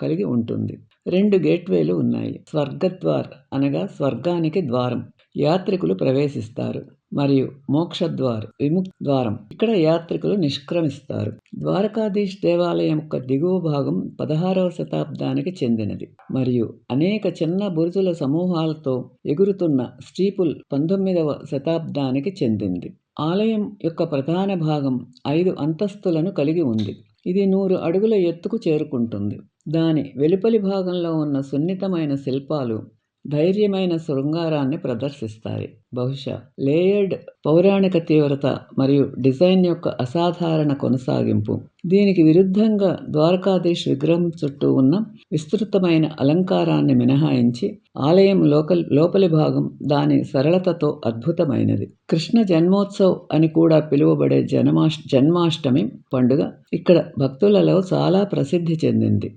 కలిగి ఉంటుంది. రెండు గేట్వేలు ఉన్నాయి. స్వర్గద్వార్ అనగా స్వర్గానికి ద్వారం. యాత్రికులు ప్రవేశిస్తారు. మరియు మోక్షద్వార్ విముక్ ద్వారం. ఇక్కడ యాత్రికులు నిష్క్రమిస్తారు. ద్వారకాధీష్ దేవాలయం యొక్క దిగువ భాగం పదహారవ శతాబ్దానికి చెందినది. మరియు అనేక చిన్న బురుజుల సమూహాలతో ఎగురుతున్న స్టీపుల్ పంతొమ్మిదవ శతాబ్దానికి చెందింది. ఆలయం యొక్క ప్రధాన భాగం ఐదు అంతస్తులను కలిగి ఉంది. ఇది నూరు అడుగుల ఎత్తుకు చేరుకుంటుంది. దాని వెలుపలి భాగంలో ఉన్న సున్నితమైన శిల్పాలు ధైర్యమైన శృంగారాన్ని ప్రదర్శిస్తాయి. బహుశా లేయర్డ్ పౌరాణిక తీవ్రత మరియు డిజైన్ యొక్క అసాధారణ కొనసాగింపు దీనికి విరుద్ధంగా ద్వారకాధీష్ విగ్రహం చుట్టూ ఉన్న విస్తృతమైన అలంకారాన్ని మినహాయించి ఆలయం లోకల్ లోపలి భాగం దాని సరళతతో అద్భుతమైనది. కృష్ణ జన్మోత్సవ్ అని కూడా పిలువబడే జన్మాష్ జన్మాష్టమి పండుగ ఇక్కడ భక్తులలో చాలా ప్రసిద్ధి చెందింది.